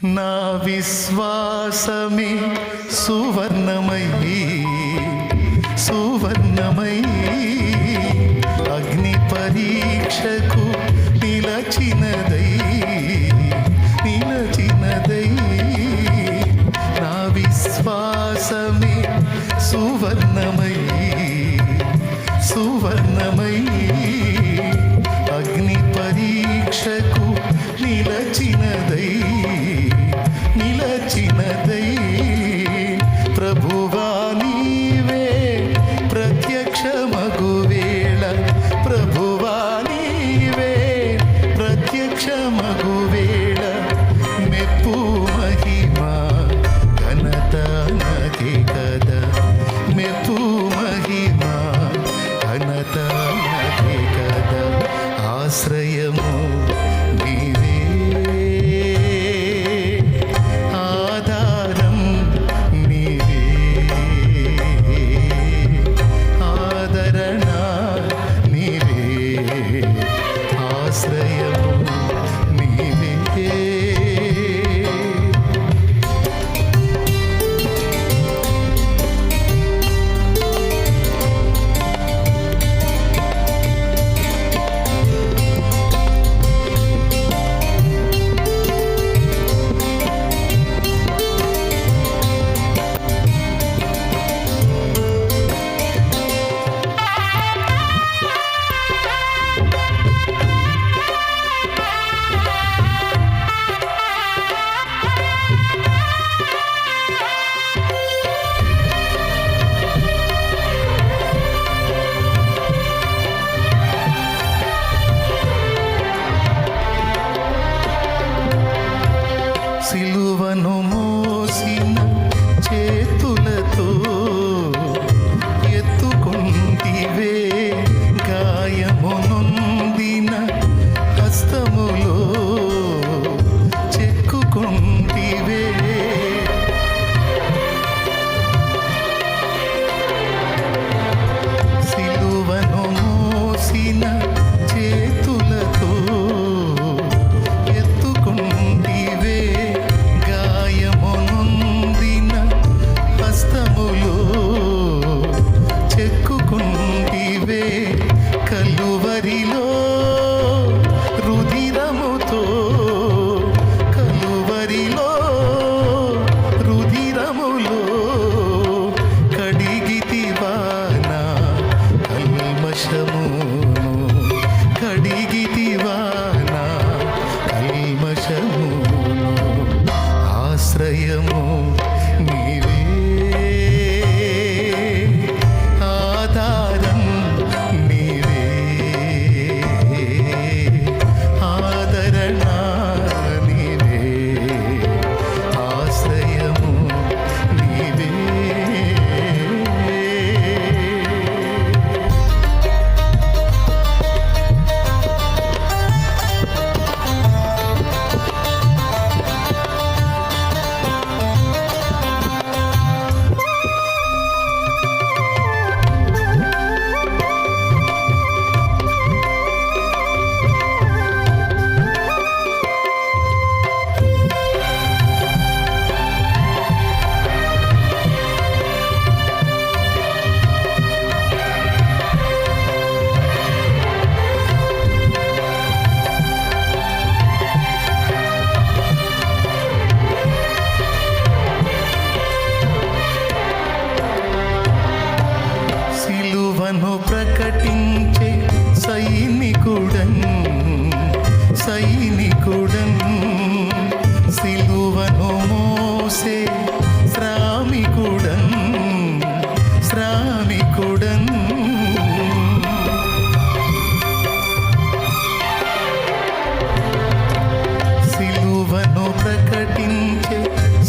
నా విశ్వాసమే సువర్ణమయీ సువర్ణమయీ ആശ്രയമോ?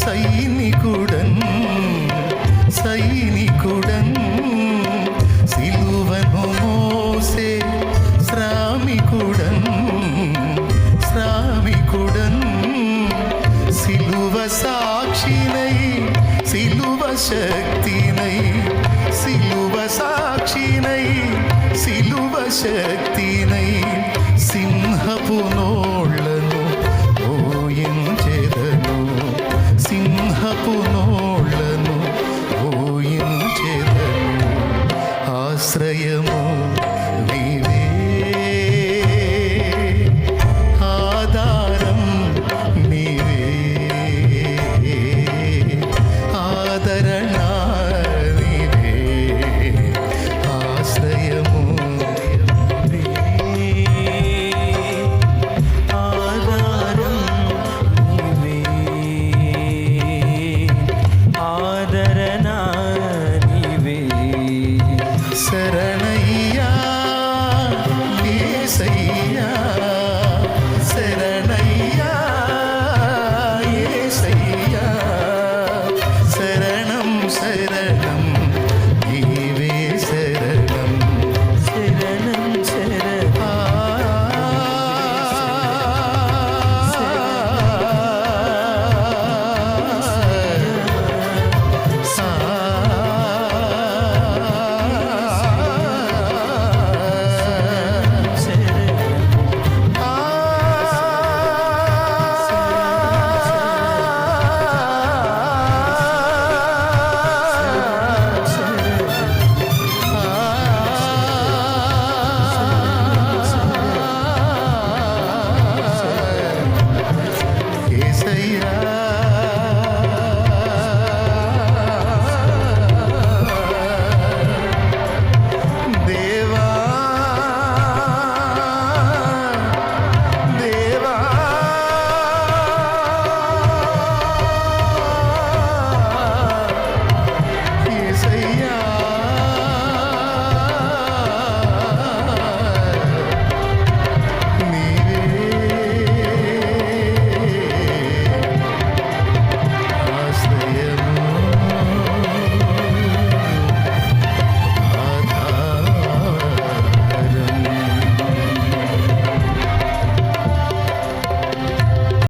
సైనికుడన్ సైనికుడన్. సిలువను మోసే శ్రామికుడన్ శ్రామికుడన్. సిలువ సాక్షినై సిలువ శక్తినై సిలువ సాక్షినై సిలువ శక్తి செய்ய